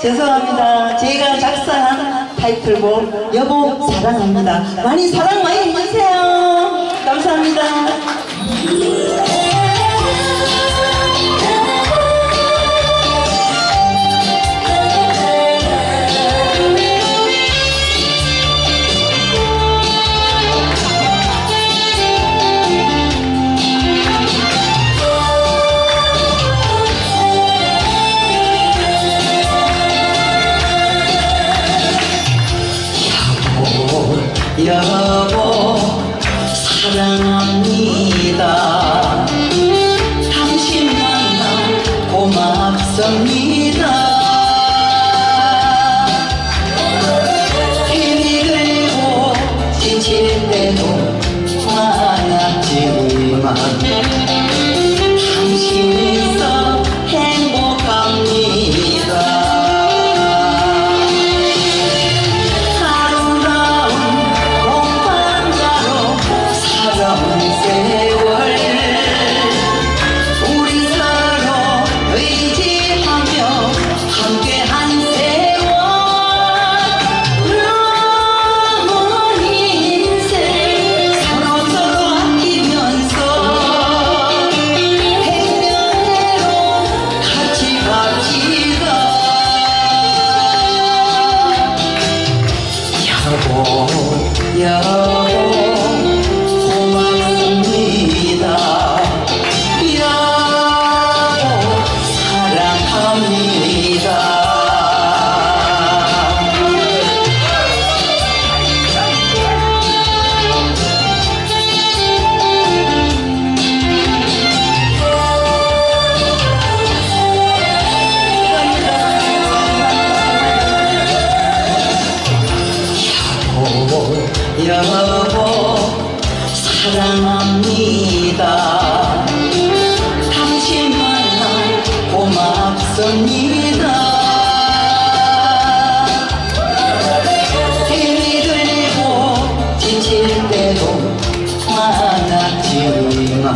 죄송합니다. 제가 작사한 타이틀곡 여보 사랑합니다. 많이 사랑 많이 해주세요. 감사합니다. 여보 사랑합니다. 당신 만나 고맙습니다. 힘이 들고 지칠 때도 여 여보 사랑합니다. 당신만 날 고맙습니다. 힘이 들고 지칠 때도 많았지만